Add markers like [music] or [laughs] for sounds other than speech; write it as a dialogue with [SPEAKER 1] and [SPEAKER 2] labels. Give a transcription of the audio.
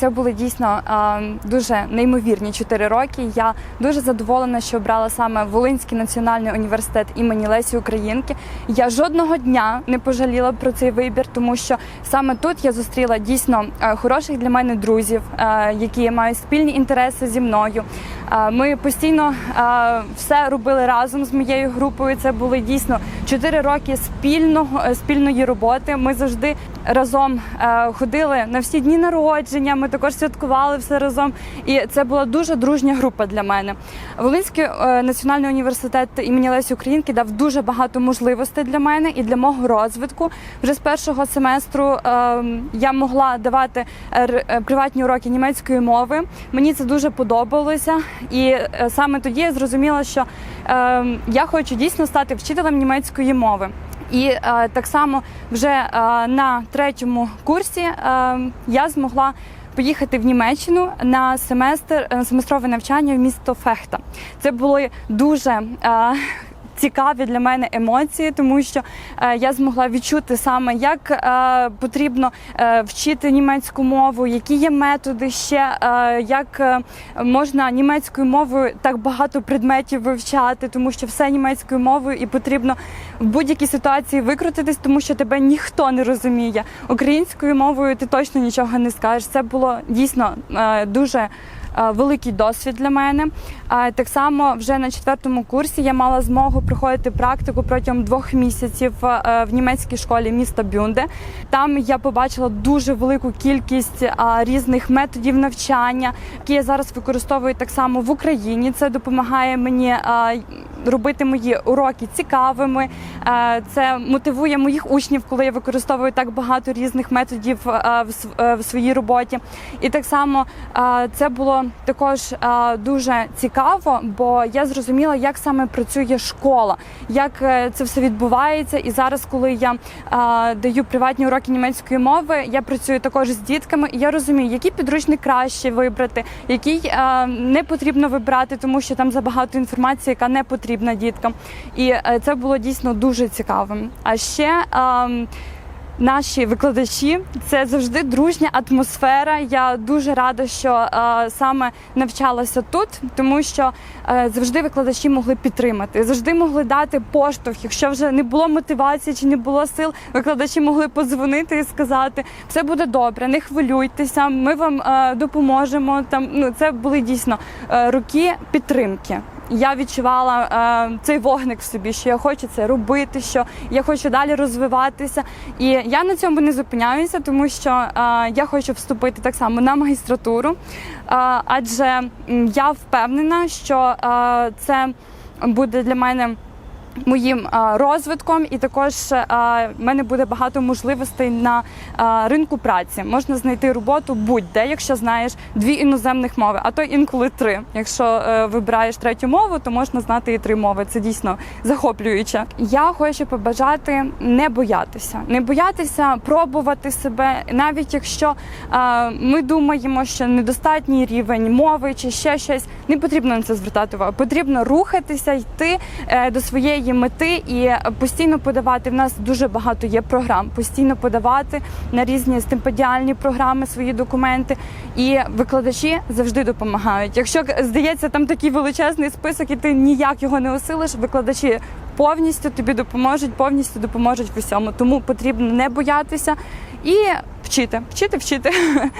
[SPEAKER 1] Це були дійсно дуже неймовірні чотири роки. Я дуже задоволена, що обрала саме Волинський національний університет імені Лесі Українки. Я жодного дня не пожаліла про цей вибір, тому що саме тут я зустріла дійсно хороших для мене друзів, які мають спільні інтереси зі мною. Ми постійно все робили разом з моєю групою. Це були дійсно чотири роки спільного е, спільної роботи. Ми завжди разом е, ходили на всі дні народження. Ми також святкували все разом. І це була дуже дружня група для мене. Волинський е, національний університет імені Лесі Українки дав дуже багато можливостей для мене і для мого розвитку. Вже з першого семестру я могла давати р- приватні уроки німецької мови. Мені це дуже подобалося, і саме тоді я зрозуміла, що я хочу дійсно стати вчителем німецької мови. І е, так само вже е, на третьому курсі е, я змогла поїхати в Німеччину на семестр на семестрове навчання в місто Фехта. Це були дуже е, цікаві для мене емоції, тому що е, я змогла відчути саме, як е, потрібно е, вчити німецьку мову, які є методи ще, як можна німецькою мовою так багато предметів вивчати, тому що все німецькою мовою і потрібно в будь-якій ситуації викрутитись, тому що тебе ніхто не розуміє. Українською мовою ти точно нічого не скажеш. Це було дійсно дуже великий досвід для мене. Так само вже на четвертому курсі я мала змогу проходити практику протягом двох місяців е, в німецькій школі міста Бюнде. Там я побачила дуже велику кількість різних методів навчання, які я зараз використовую так само в Україні. Це допомагає мені робити мої уроки цікавими. Е, Це мотивує моїх учнів, коли я використовую так багато різних методів е, е, в своїй роботі. І так само це було також дуже цікаво, бо я зрозуміла, як саме працює школа, як це все відбувається. І зараз, коли я даю приватні уроки німецької мови, я працюю також з дітками, і я розумію, який підручник краще вибрати, який не потрібно вибрати, тому що там забагато інформації, яка не потрібна діткам. І е, це було дійсно дуже цікавим. А ще ем, Наші викладачі це завжди дружня атмосфера. Я дуже рада, що е, саме навчалася тут, тому що е, завжди викладачі могли підтримати, завжди могли дати поштовх. Якщо вже не було мотивації чи не було сил, викладачі могли подзвонити і сказати, все буде добре, не хвилюйтеся, ми вам е, допоможемо. Там ну це були дійсно е, роки підтримки. Я відчувала е, цей вогник в собі, що я хочу це робити, що я хочу далі розвиватися. І я на цьому не зупиняюся, тому що е, я хочу вступити так само на магістратуру, е, адже я впевнена, що е, це буде для мене. Моїм розвитком, і також в мене буде багато можливостей на ринку праці. Можна знайти роботу будь-де, якщо знаєш дві іноземних мови, а то інколи три. Якщо е, вибираєш третю мову, то можна знати і три мови. Це дійсно захоплююче. Я хочу побажати не боятися, не боятися пробувати себе, навіть якщо ми думаємо, що недостатній рівень мови чи ще щось, не потрібно на це звертати увагу. Потрібно рухатися, йти е, до своєї мети і постійно подавати. В нас дуже багато є програм, постійно подавати на різні стипендіальні програми свої документи. І викладачі завжди допомагають. Якщо здається, там такий величезний список, і ти ніяк його не осилиш, викладачі повністю тобі допоможуть, повністю допоможуть в усьому. Тому потрібно не боятися і вчити, вчити, вчити. [laughs]